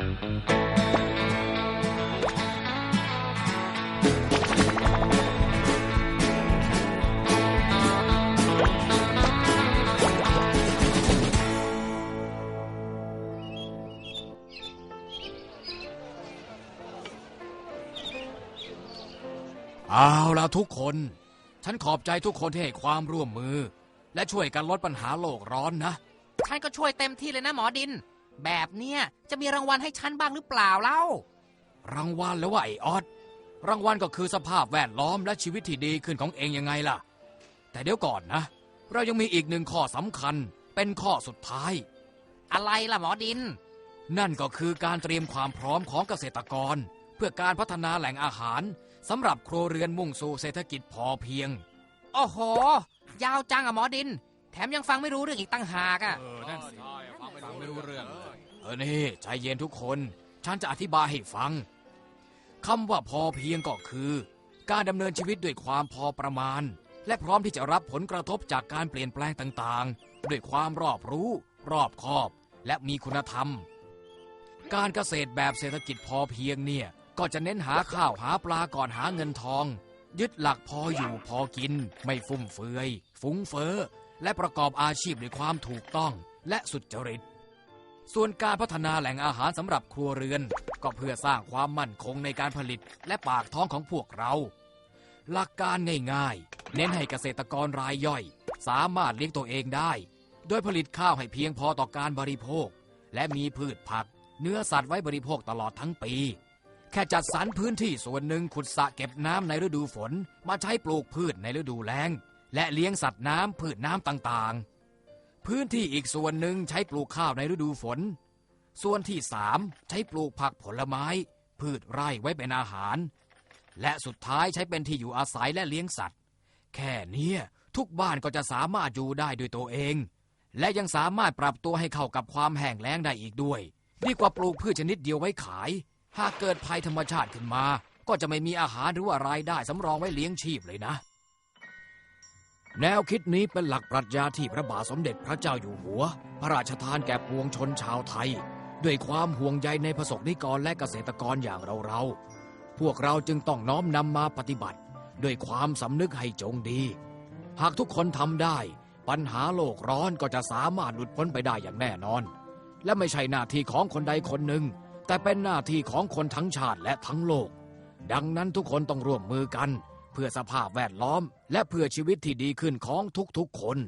เอาละทุกคน ฉันขอบใจทุกคนที่ให้ความร่วมมือ และช่วยกันลดปัญหาโลกร้อนนะ ฉันก็ช่วยเต็มที่เลยนะหมอดิน แบบเนี้ยจะมีรางวัลให้ฉันบ้างหรือเปล่าเล่า รางวัลแล้วว่าไอ้ออดรางวัลก็คือสภาพแวดล้อมและชีวิตที่ดีขึ้นของเองยังไงล่ะ แต่เดี๋ยวก่อนนะ เรายังมีอีกหนึ่งข้อสำคัญ เป็นข้อสุดท้าย อะไรล่ะหมอดิน นั่นก็คือการเตรียมความพร้อมของเกษตรกร เพื่อการพัฒนาแหล่งอาหารสำหรับครัวเรือนมุ่งสู่เศรษฐกิจพอเพียงโอ้โห ยาวจังอะหมอดิน แถมยังฟังไม่รู้เรื่องอีกตั้งหากอะเออนั่นสิ ฟังไม่รู้เรื่องเออนี่ใจเย็นทุกคน ฉันจะอธิบายให้ฟังคำว่าพอเพียงก็คือ การดำเนินชีวิตด้วยความพอประมาณ และพร้อมที่จะรับผลกระทบจากการเปลี่ยนแปลงต่างๆ ด้วยความรอบรู้ รอบคอบ และมีคุณธรรม การเกษตรแบบเศรษฐกิจพอเพียงเนี่ยก็จะเน้นหาข้าวหาปลาก่อนหาเงินทอง ยึดหลักพออยู่พอกิน ไม่ฟุ่มเฟือย ฟุ้งเฟ้อและประกอบอาชีพด้วยความถูกต้องและสุจริต ส่วนการพัฒนาแหล่งอาหารสำหรับครัวเรือน ก็เพื่อสร้างความมั่นคงในการผลิตและปากท้องของพวกเรา หลักการง่ายๆ เน้นให้เกษตรกรรายย่อย สามารถเลี้ยงตัวเองได้ โดยผลิตข้าวให้เพียงพอต่อการบริโภค และมีพืชผัก เนื้อสัตว์ไว้บริโภคตลอดทั้งปี แค่จัดสรรพื้นที่ส่วนหนึ่งขุดสระเก็บน้ำในฤดูฝน มาใช้ปลูกพืชในฤดูแล้ง และเลี้ยงสัตว์น้ำพืชน้ำต่างๆ พื้นที่อีกส่วนหนึ่งใช้ปลูกข้าวในฤดูฝน ส่วนที่สามใช้ปลูกผักผลไม้ พืชไร่ไว้เป็นอาหาร และสุดท้ายใช้เป็นที่อยู่อาศัยและเลี้ยงสัตว์ แค่นี้ทุกบ้านก็จะสามารถอยู่ได้ด้วยตัวเอง และยังสามารถปรับตัวให้เข้ากับความแห้งแล้งได้อีกด้วย ดีกว่าปลูกพืชชนิดเดียวไว้ขาย หากเกิดภัยธรรมชาติขึ้นมา ก็จะไม่มีอาหารหรือว่ารายได้สำรองไว้เลี้ยงชีพเลยนะ แนวคิดนี้เป็นหลักปรัชญาที่พระบาทสมเด็จพระเจ้าอยู่หัว พระราชทานแก่ปวงชนชาวไทย ด้วยความห่วงใยในประสบนิกรและเกษตรกรอย่างเราเราๆ พวกเราจึงต้องน้อมนำมาปฏิบัติ ด้วยความสำนึกให้จงดี หากทุกคนทำได้ ปัญหาโลกร้อนก็จะสามารถหลุดพ้นไปได้อย่างแน่นอน และไม่ใช่หน้าที่ของคนใดคนหนึ่ง แต่เป็นหน้าที่ของคนทั้งชาติและทั้งโลก ดังนั้นทุกคนต้องร่วมมือกัน เพื่อสภาพแวดล้อม และเพื่อชีวิตที่ดีขึ้นของทุกๆคน